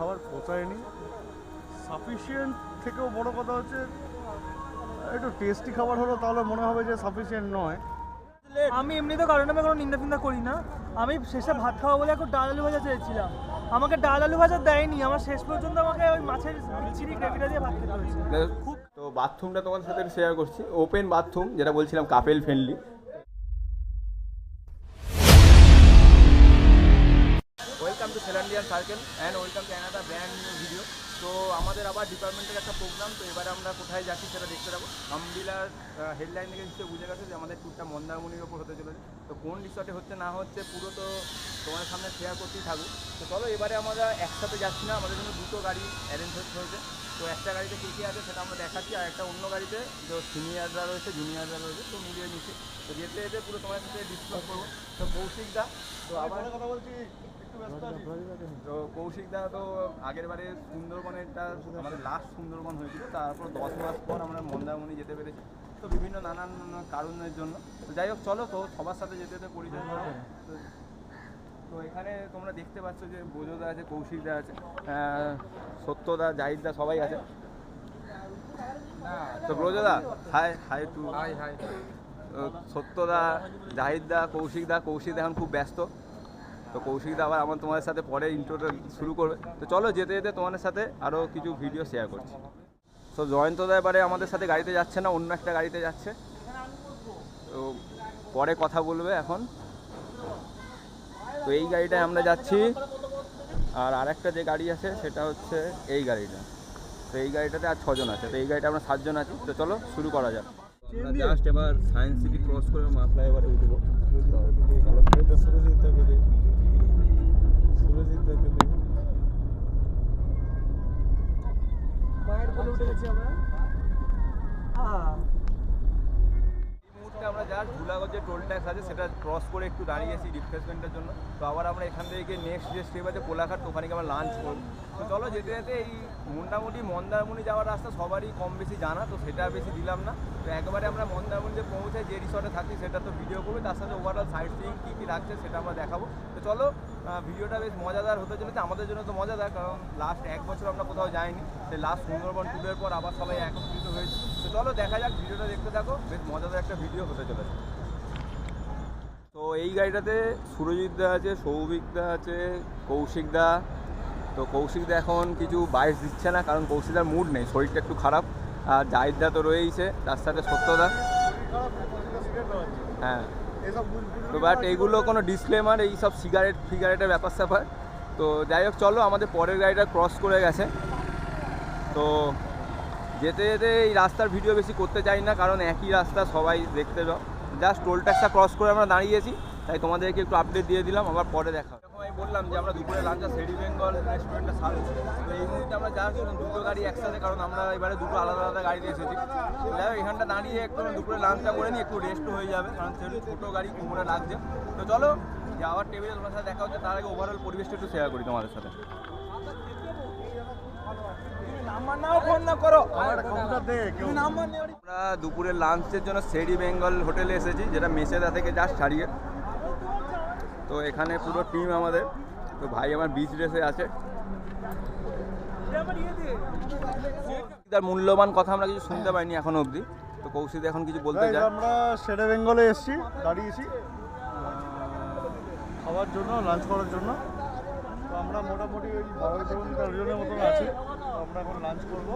খাবার পোষায়নি সাফিসিয়েন্ট থেকেও বড় কথা হচ্ছে একটু টেস্টি খাবার হলো তাহলে মনে হবে যে সাফিসিয়েন্ট নয়। আমি এমনিতে কারণ আমি কোনো নিন্দা ফিন্দা করি না। আমি শেষে ভাত খাওয়া বলে একটু ডাল আলু ভাজা চেয়েছিলাম। আমাকে ডাল আলু ভাজা দেয়নি আমার শেষ পর্যন্ত আমাকে ওই মাছের চিনি গ্রেভিটা দিয়ে ভাত খেতে হয়েছে খুব তো বাথরুমটা তোমাদের সাথে শেয়ার করছি। ওপেন বাথরুম যেটা বলছিলাম couple friendly সেলান্ডিয়ান circle and welcome to another brand video তো আমাদের আবার ডিপার্টমেন্টের একটা প্রোগ্রাম তো এবারে আমরা কোথায় যাচ্ছি সেটা দেখতে যাব। আমবিলার হেডলাইন থেকে নিশ্চয়ই বুঝে গেছে যে আমাদের ট্যুরটা মন্দারমণির ওপর হতে চলেছে। তো কোন রিসর্টে হচ্ছে না হচ্ছে পুরো তো তোমার সামনে শেয়ার করতেই থাকুক তো চলো এবারে আমরা একসাথে যাচ্ছি না, আমাদের জন্য দুটো গাড়ি অ্যারেঞ্জ হয়েছে। তো একটা গাড়িতে কী কী আছে সেটা আমরা দেখাচ্ছি, আর একটা অন্য গাড়িতে তো সিনিয়ররা রয়েছে জুনিয়ররা রয়েছে, তো মিলিয়ে মিশে তো যেতে যেতে পুরো তোমার সাথে ডিসকাস করব। তো কৌশিক দা তো আবার কথা বলছি তো কৌশিক দা তো আগের বারে সুন্দরবনেরটা আমাদের লাস্ট সুন্দরবন হয়েছিল তারপর দশ মাস পর আমরা মন্দারমণি যেতে পেরেছি। তো বিভিন্ন নানান কারণের জন্য। তো যাই হোক চলো তো সবার সাথে যেতে যেতে পরিচয় করো তো- এখানে তোমরা দেখতে পাচ্ছ যে বোঝোদা আছে কৌশিকদা আছে সত্যদা জাহিদদা সবাই আছে। তো Brajada hi hi to hi hi সত্যদা জাহিদদা কৌশিকদা কৌশিকদা এখন খুব ব্যস্ত। তো কৌশিকদা আবার আমার তোমাদের সাথে পরে ইন্ট্রোটা শুরু করবে। তো চলো যেতে যেতে তোমাদের সাথে আরও কিছু ভিডিও শেয়ার করছি। তো জয়ন্তদা এবারে আমাদের সাথে গাড়িতে যাচ্ছে না, অন্য একটা গাড়িতে যাচ্ছে। তো পরে কথা বলবে এখন। তো এই গাড়িটায় আমরা যাচ্ছি। আর আরেকটা যে গাড়ি আছে সেটা হচ্ছে এই গাড়িটা। তো এই গাড়িটাতে আর ছজন আছে, তো এই গাড়িটা আমরা সাতজন আছি। তো চলো শুরু করা যাক। আমরা জাস্ট এবার সায়েন্স সিটি ক্রস করে মাফলা এবারে উঠবো এটা সুরজিৎ দাকে দিই সুরজিৎ দাকে দিই মায়ের উঠে গেছি আমরা। এই মুহূর্তে আমরা যে টোল ট্যাক্স আছে সেটা ক্রস করে একটু দাঁড়িয়েছি রিফ্রেশমেন্টের জন্য। তো আবার আমরা এখান থেকে নেক্সট যে স্টেপ আছে কোলাঘাট ওখানে গিয়ে আমরা লাঞ্চ করব। তো চলো যেতে যেতে এই মোটামুটি মন্দারমণি যাওয়ার রাস্তা সবারই কম বেশি জানা তো সেটা বেশি দিলাম না। তো একবারে আমরা মন্দারমণিতে পৌঁছে যে রিসর্টে থাকি সেটা তো ভিডিও করব তার সাথে ওভারঅল সাইড সিইং কী কী লাগছে সেটা আমরা দেখাবো। তো চলো ভিডিওটা বেশ মজাদার হতে চলেছে। আমাদের জন্য তো মজাদার, কারণ লাস্ট এক বছর আমরা কোথাও যাইনি। সেই লাস্ট সুন্দরবন ট্যুরের পর আবার সবাই একত্রিত হয়েছে। তো চলো দেখা যাক, ভিডিওটা দেখতে থাকো। বেশ মজাদার একটা ভিডিও হতে চলেছে। তো এই গাড়িটাতে সুরজিৎ দা আছে, সৌভিক দা আছে, কৌশিক দা। তো কৌশিক দা এখন কিছু বাইশ দিচ্ছে না, কারণ কৌশিকদার মুড নেই, শরীরটা একটু খারাপ। আর জাহিদ দা তো রয়েইছে তার সাথে সত্যদা হ্যাঁ। তো বাট এইগুলো কোনো ডিসক্লেমার এই সব সিগারেট ফিগারেটের ব্যাপার স্যাপার। তো যাই হোক চলো আমাদের পরের গাড়িটা ক্রস করে গেছে। তো যেতে যেতে এই রাস্তার ভিডিও বেশি করতে চাই না কারণ একই রাস্তা সবাই দেখতে যাও জাস্ট টোল ট্যাক্সটা ক্রস করে আমরা দাঁড়িয়েছি তাই তোমাদেরকে একটু আপডেট দিয়ে দিলাম আবার পরে দেখা বললাম যে আমরা দুপুরে লাঞ্চটা সেডি বেঙ্গল রেস্টুরেন্টে সারব। তো এই মুহূর্তে আমরা জাস্ট দুটো গাড়ি একসাথে, কারণ আমরা এবারে দুটো আলাদা আলাদা গাড়িতে এসেছি। যাই এখানটা দাঁড়িয়ে একটু দুপুরে লাঞ্চটা করে নিই, একটু রেস্টও হয়ে যাবে, কারণ সেহেতু ছোটো গাড়ি কোমরে লাগছে। তো চলো যাওয়ার টেবিলে তোমার সাথে দেখা হচ্ছে, তার আগে ওভারঅল পরিবেশটা একটু শেয়ার করি তোমাদের সাথে। আমরা দুপুরের লাঞ্চের জন্য সেডি বেঙ্গল হোটেলে এসেছি, যেটা মেসেদা থেকে জাস্ট ছাড়িয়ে। তো এখানে পুরো টিম আমাদের। তো ভাই আমার বিচ ড্রেসে আছে। তার মূল্যবান কথা আমরা কিছু শুনতে পাইনি এখনও অবধি। তো কৌশিক এখন কিছু বলতে চাই আমরা শেরে বেঙ্গলে এসেছি দাঁড়িয়েছি। খাওয়ার জন্য লাঞ্চ করার জন্য। তো আমরা মোটামুটি ওই বারো জন তেরো জনের মতন আছি। আমরা এখন লাঞ্চ করব।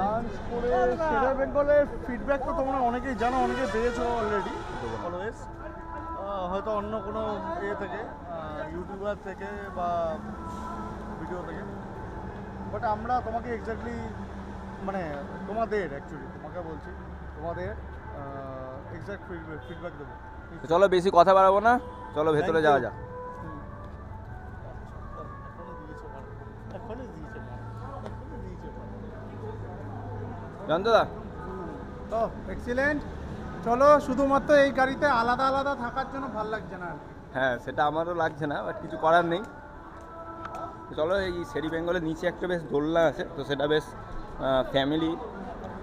লাঞ্চ করে শেরে বেঙ্গলের ফিডব্যাক তো তোমরা অনেকেই জানো অনেকে পেয়েছ অলরেডি অলওয়েজ হয়তো অন্য কোনো ইয়ে থেকে ইউটিউবার থেকে বা ভিডিও থেকে। বাট আমরা তোমাকে এক্স্যাক্টলি মানে তোমাদের অ্যাকচুয়ালি তোমাকে বলছি তোমাদের এক্সাক্ট ফিডব্যাক দেবো। চলো বেশি কথা বাড়াবো না চলো ভেতরে যাওয়া. যাক। জানতো দা তো এক্সিলেন্ট চলো, শুধুমাত্র এই গাড়িতে আলাদা আলাদা থাকার জন্য ভালো লাগছে না হ্যাঁ সেটা আমারও লাগছে না বাট কিছু করার নেই। চলো, এই সেরি বেঙ্গলের নিচে একটা বেশ দোলনা আছে, তো সেটা বেশ ফ্যামিলি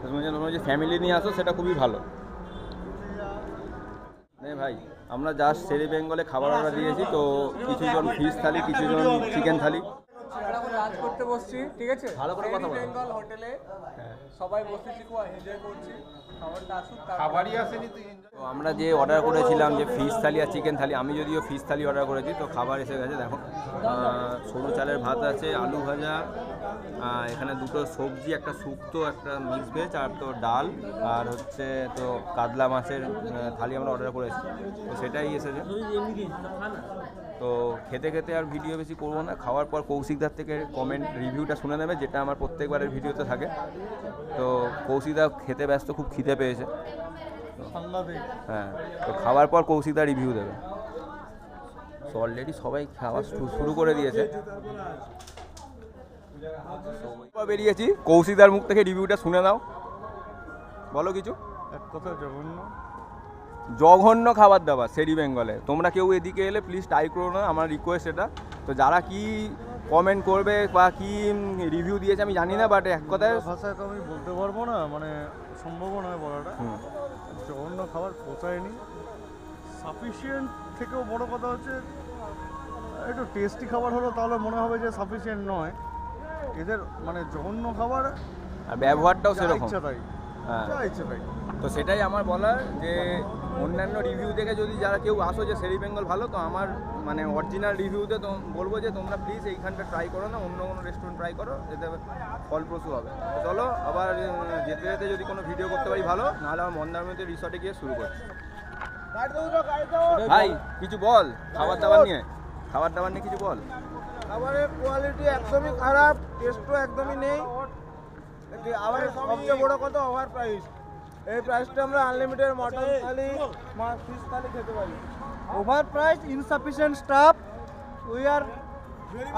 তোমরা যে ফ্যামিলি নিয়ে আসো, সেটা খুবই ভালো। নে ভাই, আমরা জাস্ট শেরি বেঙ্গলে খাবার অর্ডার দিয়েছি, তো কিছুজন ফিশ থালি, কিছুজন চিকেন থালি। খেতে বসছি ঠিক আছে? ভালো করে কথা বলো। বেঙ্গল হোটেলে সবাই বসেছি খুব এনজয় করছি। খাবারটা আসুক খাবারই আসেনি তুই তো আমরা যে অর্ডার করেছিলাম যে ফিশ থালি আর চিকেন থালি আমি যদিও ফিশ থালি অর্ডার করেছি তো খাবার এসে গেছে দেখো। সরু চালের ভাত আছে আলু ভাজা এখানে দুটো সবজি একটা শুক্তো একটা মিক্স ভেজ আর তো ডাল আর হচ্ছে তো কাতলা মাছের থালি আমরা অর্ডার করেছি। তো সেটাই এসেছে। তো খেতে খেতে আর ভিডিও বেশি করব না। খাওয়ার পর কৌশিকদার থেকে কমেন্ট রিভিউটা শুনে নেবে যেটা আমার প্রত্যেকবারের ভিডিওতে থাকে। তো কৌশিকদা খেতে ব্যস্ত খুব খিদে পেয়েছে। হ্যাঁ তো খাওয়ার পর কৌশিকদা রিভিউ দেবে। তো অলরেডি সবাই খাওয়া শুরু করে দিয়েছে। বেরিয়েছি। কৌশিকদার মুখ থেকে রিভিউটা শুনে নাও। বলো কিছু। এক কথা জঘন্য। জঘন্য খাবার দাবার সেরি বেঙ্গলে। তোমরা কেউ এদিকে এলে প্লিজ ট্রাই করো না আমার রিকোয়েস্ট এটা। তো যারা কি কমেন্ট করবে বা কি রিভিউ দিয়েছে আমি জানি না বাট এক কথায় ভাষায় তো আমি বলতে পারব না মানে সম্ভব নয় বলাটা। জঘন্য খাবার পোষায়নি সাফিসিয়েন্ট থেকেও বড় কথা হচ্ছে একটু টেস্টি খাবার হলো তাহলে মনে হবে যে সাফিসিয়েন্ট নয়। এদের মানে জঘন্য খাবার আর ব্যবহারটাও সেরকম। ইচ্ছা তাই। হ্যাঁ। ইচ্ছা তাই। তো সেটাই আমার বলার যে অন্যান্য রিভিউ দেখে যদি যারা কেউ আসো যে সেরি বেঙ্গল ভালো, তো আমার মানে অরিজিনাল রিভিউতে তো বলব যে তোমরা প্লিজ এইখানটা ট্রাই করো না, অন্য কোনো রেস্টুরেন্ট ট্রাই করো, এতে ফলপ্রসূ হবে। চলো, আবার যেতে যেতে যদি কোনো ভিডিও করতে পারি ভালো, নাহলে আমার মন্দারমণিতে রিসর্টে গিয়ে শুরু করছি। ভাই, কিছু বল খাবার দাবার নিয়ে? খাবার দাবার নিয়ে কিছু বল? খাবারের কোয়ালিটি একদমই খারাপ টেস্টও একদমই নেই। আবার সবচেয়ে বড় কথা ওভার প্রাইস এই প্রাইসটা আমরা unlimited mutton thali fish thali খেতে পারি। Over price insufficient staff we are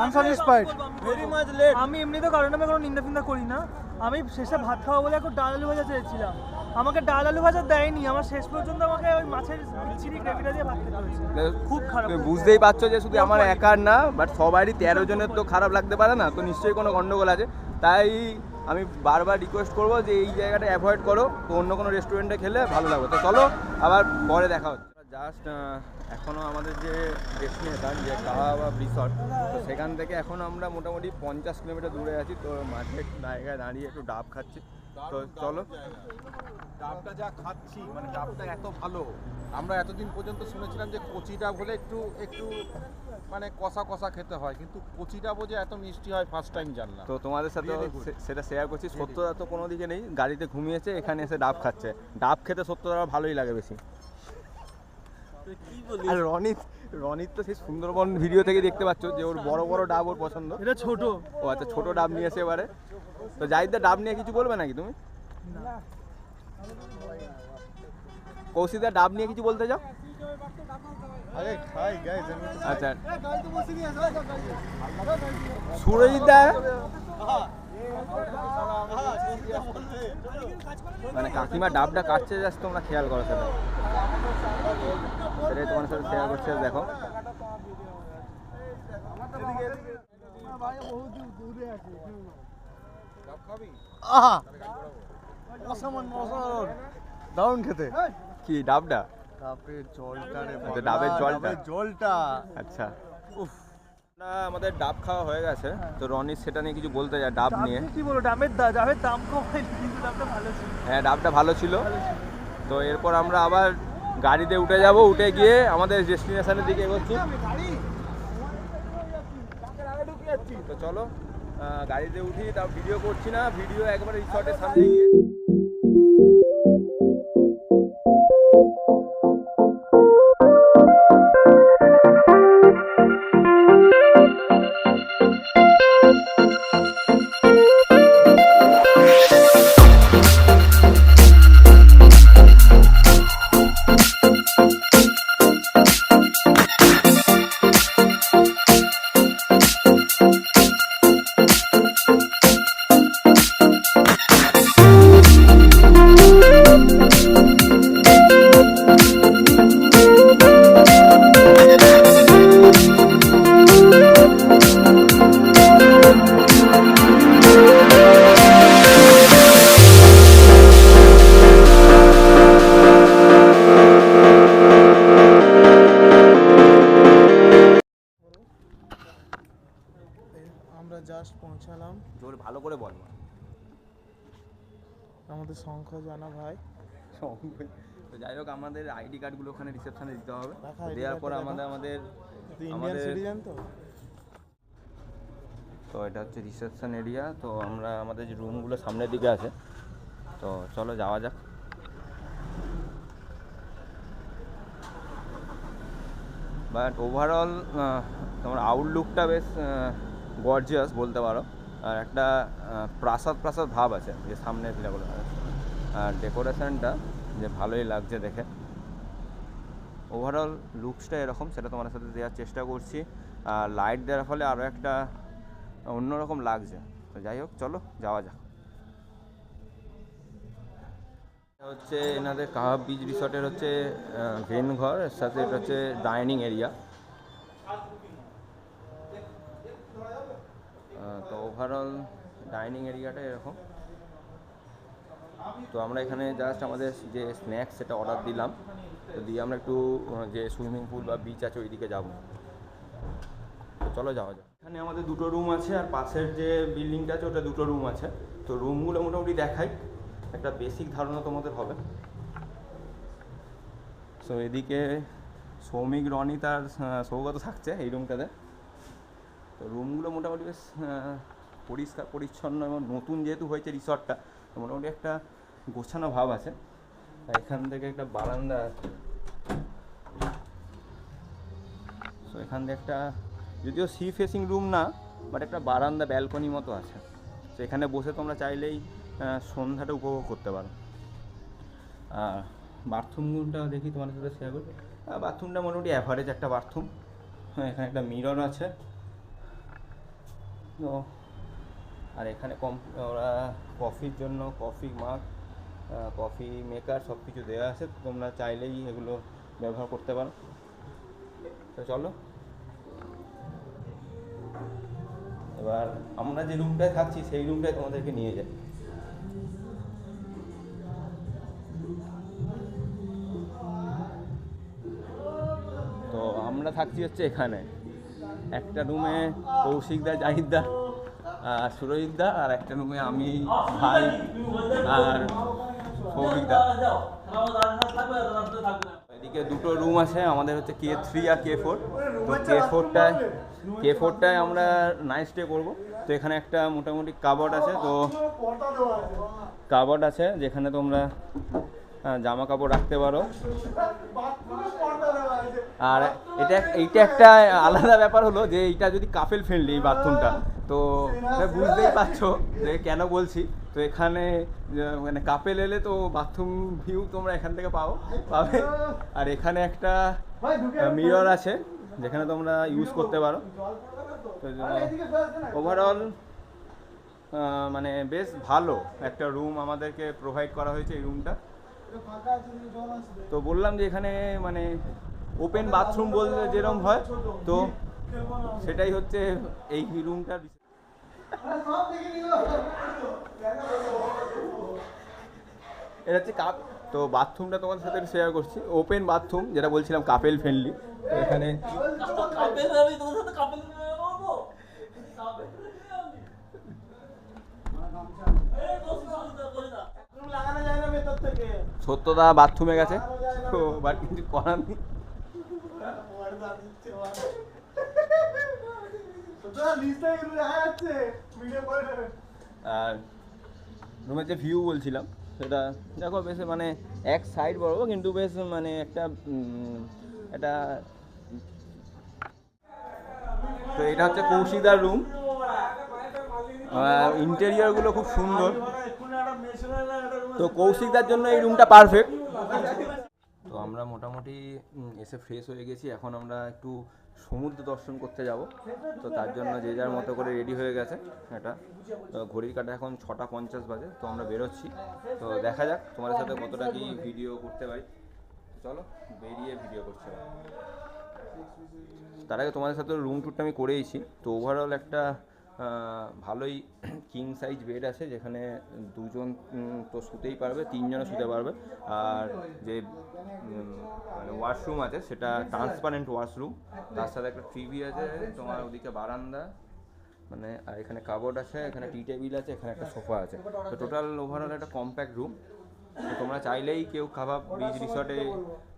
unsatisfied very much late আমি এমনিতে কারণ আমি কোনো নিন্দা ফিন্দা করি না। আমি শেষে ভাত খাওয়া বলে একটু ডাল আলু ভাজা চেয়েছিলাম। আমাকে ডাল আলু ভাজা দেয়নি। আমার শেষ পর্যন্ত আমাকে ওই মাছের বিচ্ছিরি গ্রেভিটা দিয়ে ভাত খেতে হয়েছে খুব খারাপ তুমি বুঝতেই পারছ যে শুধু আমার একার না বাট সবারই তেরো জনের তো খারাপ লাগতে পারে না। তো নিশ্চয়ই কোনো গন্ডগোল আছে। তাই আমি বারবার রিকোয়েস্ট করব যে এই জায়গাটা অ্যাভয়েড করো, তো অন্য কোনো রেস্টুরেন্টে খেলে ভালো লাগবে। তো চলো, আবার পরে দেখা হচ্ছে। জাস্ট এখনও আমাদের যে ডেস্টিনেশন যে কাহাবা রিসর্ট তো সেখান থেকে এখন আমরা মোটামুটি পঞ্চাশ কিলোমিটার দূরে আছি, তো মাঠের জায়গায় দাঁড়িয়ে একটু ডাব খাচ্ছি। তো চলো। ডাবটা যা খাচ্ছি মানে ডাবটা এত ভালো। আমরা এতদিন পর্যন্ত শুনেছিলাম যে কচি ডাব হলে একটু একটু মানে কষা কষা খেতে হয় কিন্তু কচি ডাবও যে এত মিষ্টি হয় ফার্স্ট টাইম জানলাম। তো তোমাদের সাথে সেটা শেয়ার করছি। সত্যতা তো কোনো দিকে নেই গাড়িতে ঘুমিয়েছে এখানে এসে ডাব খাচ্ছে। ডাব খেতে সত্যতা ভালোই লাগে বেশি। আর রনিত রনিত তো সেই সুন্দরবন ভিডিও থেকে দেখতে পাচ্ছ যে ওর বড় বড় ডাব ওর পছন্দ। এটা ছোট। ও আচ্ছা ছোট ডাব নিয়ে এসে এবারে। তো জাহিদা ডাব নিয়ে কিছু বলবে নাকি তুমি কৌশিকদা ডাব নিয়ে কিছু বলতে চাও আচ্ছা সুরজিৎদা মানে কাকিমা ডাবটা কাটছে জাস্ট তোমরা খেয়াল করো সেটা সেটাই তোমার সাথে শেয়ার করছে দেখো আহা। অসামান্য অসাধারণ। দারুণ খেতে। কি ডাবটা ডাবের জলটা রে আচ্ছা, ডাবের জলটা। জলটা। আচ্ছা। উফ। আমাদের ডাব খাওয়া হয়ে গেছে। তো রনির সেটা নিয়ে কিছু বলতে যায় ডাব নিয়ে। কি বলব ডাবের ডাবের দাম কম হয়নি কিন্তু ডাবটা ভালো ছিল। হ্যাঁ ডাবটা ভালো ছিল। তো এরপর আমরা আবার গাড়িতে উঠে যাব। উঠে গিয়ে আমাদের ডেস্টিনেশনের দিকে এগোচ্ছি। তো চলো। গাড়িতে উঠি তাও ভিডিও করছি না ভিডিও একবারে রিসর্টের সামনে গিয়ে। তো যাই হোক আমাদের আইডি কার্ডগুলো ওখানে রিসেপশনে দিতে হবে। দেওয়ার পর আমাদের আমাদের আমাদের- তো? তো এটা হচ্ছে রিসেপশন এরিয়া তো আমরা আমাদের যে রুমগুলো সামনের দিকে আছে তো চলো যাওয়া যাক। বাট ওভারঅল তোমার আউটলুকটা বেশ গর্জিয়াস বলতে পারো। আর একটা প্রাসাদ প্রাসাদ ভাব আছে যে সামনের ভিলাগুলো আর ডেকোরেশনটা যে ভালোই লাগছে দেখে। ওভারঅল লুকসটা এরকম, সেটা তোমাদের সাথে দেওয়ার চেষ্টা করছি। আর লাইট দেওয়ার ফলে আরও একটা অন্যরকম লাগছে। তো যাই হোক, চলো, যাওয়া যাক। হচ্ছে এনাদের কাহাব বিচ রিসর্টের হচ্ছে ভেন ঘর, এর সাথে এটা হচ্ছে ডাইনিং এরিয়া তো ওভারঅল ডাইনিং এরিয়াটা এরকম। তো আমরা এখানে জাস্ট আমাদের যে স্ন্যাক্স সেটা অর্ডার দিলাম। তো দিয়ে আমরা একটু যে সুইমিং পুল বা বিচ আছে ওইদিকে যাব। তো চলো যাওয়া যাক। এখানে আমাদের দুটো রুম আছে আর পাশের যে বিল্ডিংটা আছে ওটা দুটো রুম আছে। তো রুমগুলো মোটামুটি দেখাই। একটা বেসিক ধারণা তোমাদের হবে। সো এদিকে সৌমিক, রনি তার সৌগত থাকছে এই রুমটাতে তো রুমগুলো মোটামুটি বেশ পরিষ্কার, পরিচ্ছন্ন এবং নতুন যেহেতু হয়েছে রিসর্টটা মোটামুটি একটা গোছানো ভাব আছে। এখান থেকে একটা বারান্দা তো এখান থেকে একটা, যদিও সি ফেসিং রুম না বাট একটা বারান্দা ব্যালকনি মতো আছে। তো এখানে বসে তোমরা চাইলেই সন্ধ্যাটা উপভোগ করতে পারো। আর বাথরুমটা দেখি তোমাদের সাথে শেয়ার করি বাথরুমটা মোটামুটি অ্যাভারেজ একটা বাথরুম হ্যাঁ এখানে একটা মিরর আছে। তো আর এখানে কম, ওরা কফির জন্য কফি মাগ কফি মেকার সব কিছু দেওয়া আছে তোমরা চাইলেই এগুলো ব্যবহার করতে পারো। তো চলো। এবার আমরা যে রুমটায় থাকছি, সেই রুমটায় তোমাদেরকে নিয়ে যাই। তো আমরা থাকছি হচ্ছে এখানে। একটা রুমে কৌশিকদা জাহিদদা আর সুরজিৎদা আর একটা রুমে আমি ভাই আর সৌভিকদা। এদিকে দুটো রুম আছে আমাদের হচ্ছে কে থ্রি আর কে ফোর। তো কে ফোরটায় কে ফোরটায় আমরা নাইট স্টে করব। তো এখানে একটা মোটামুটি কাবড আছে তো কাবড আছে যেখানে তোমরা জামা কাপড় রাখতে পারো। আর এটা এইটা একটা আলাদা ব্যাপার হলো যে এইটা যদি কাপেল ফ্রেন্ডলি এই বাথরুমটা তো বুঝতেই পারছ যে কেন বলছি। তো এখানে মানে কাপেল এলে তো বাথরুম ভিউ তোমরা এখান থেকে পাও পাবে। আর এখানে একটা মিরর আছে যেখানে তোমরা ইউজ করতে পারো। তো ওভারঅল মানে বেশ ভালো একটা রুম আমাদেরকে প্রোভাইড করা হয়েছে এই রুমটা তো বললাম যে এখানে মানে ওপেন বাথরুম বলতে যেরকম হয় তো সেটাই হচ্ছে এই রুমটার এটা হচ্ছে কাপ তো বাথরুমটা তোমাদের সাথে শেয়ার করছি। ওপেন বাথরুম যেটা বলছিলাম কাপেল ফ্রেন্ডলি এখানে সত্যদা বাথরুমে গেছে। তো বাট কিছু করার নেই। আর রুমের যে ভিউ বলছিলাম, সেটা দেখো বেশ মানে এক সাইড বড় কিন্তু বেশ মানে একটা একটা তো এটা হচ্ছে কৌশিকদার রুম ইন্টেরিয়রগুলো খুব সুন্দর। তো কৌশিকদার জন্য এই রুমটা পারফেক্ট তো আমরা মোটামুটি এসে ফ্রেশ হয়ে গেছি। এখন আমরা একটু সমুদ্র দর্শন করতে যাব। তো তার জন্য যে যার মতো করে রেডি হয়ে গেছে এটা। তো ঘড়ির কাটা এখন ছটা পঞ্চাশ বাজে, তো আমরা বেরোচ্ছি। তো দেখা যাক তোমাদের সাথে কতটা কি ভিডিও করতে পারি। চলো, বেরিয়ে ভিডিও হবে তার আগে তোমাদের সাথে রুম ট্যুরটা আমি করেইছি। তো ওভারঅল একটা ভালোই কিং সাইজ বেড আছে যেখানে দুজন তো শুতেই পারবে তিনজনে শুতে পারবে। আর যে মানে ওয়াশরুম আছে সেটা ট্রান্সপারেন্ট ওয়াশরুম তার সাথে একটা টিভি আছে, তোমার ওদিকে বারান্দা মানে আর এখানে কাবোর্ড আছে, এখানে টি টেবিল আছে, এখানে একটা সোফা আছে। তো টোটাল ওভারঅল একটা কম্প্যাক্ট রুম তো তোমরা চাইলেই কেউ খাবার বিচ রিসর্টে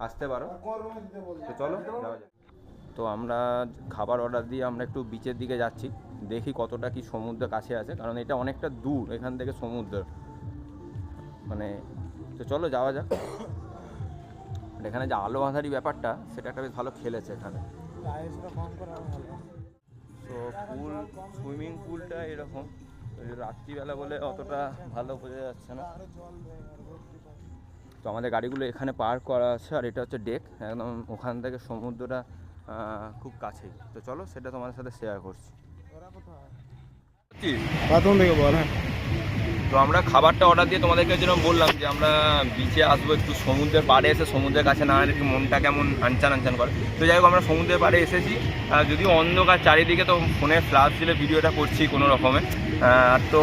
আসতে পারো। তো চলো, যাওয়া যাক। তো আমরা খাবার অর্ডার দিয়ে আমরা একটু বিচের দিকে যাচ্ছি। দেখি কতটা কি সমুদ্র কাছে আছে কারণ এটা অনেকটা দূর এখান থেকে সমুদ্র। মানে তো চলো যাওয়া যাক। এখানে যে আলো আঁধারি ব্যাপারটা সেটা একটা বেশ ভালো খেলেছে এখানে। তো পুল সুইমিং পুলটা এরকম। রাত্রিবেলা বলে অতটা ভালো বোঝা যাচ্ছে না। তো আমাদের গাড়িগুলো এখানে পার্ক করা আছে আর এটা হচ্ছে ডেক। একদম ওখান থেকে সমুদ্রটা খুব কাছেই। তো চলো সেটা তোমাদের সাথে শেয়ার করছি। হ্যাঁ। তো আমরা খাবারটা অর্ডার দিয়ে তোমাদেরকে যেরকম বললাম যে আমরা বিচে আসব একটু সমুদ্রের পাড়ে এসে সমুদ্রের কাছে না একটু মনটা কেমন আনচান আনচান করে। তো যাই হোক, আমরা সমুদ্রের পাড়ে এসেছি। যদিও অন্ধকার চারিদিকে তো ফোনে ফ্লাশ দিলে ভিডিওটা করছি কোনো রকমে। তো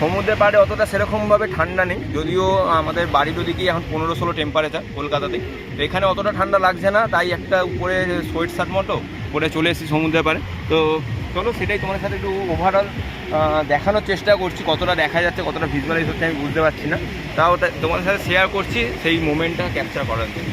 সমুদ্রের পাড়ে অতটা সেরকমভাবে ঠান্ডা নেই। যদিও আমাদের বাড়ির ওদিকে এখন পনেরো ষোলো টেম্পারেচার কলকাতাতে তো এখানে অতটা ঠান্ডা লাগছে না, তাই একটা উপরে সোয়েট শার্ট মতো পরে চলে এসেছি সমুদ্রের পাড়ে। তো চলো সেটাই তোমার সাথে একটু ওভারঅল দেখানোর চেষ্টা করছি, কতটা দেখা যাচ্ছে, কতটা ভিজুয়ালাইজ হচ্ছে, আমি বুঝতে পারছি না। তাও তোমার সাথে শেয়ার করছি, সেই মোমেন্টটা ক্যাপচার করার জন্য।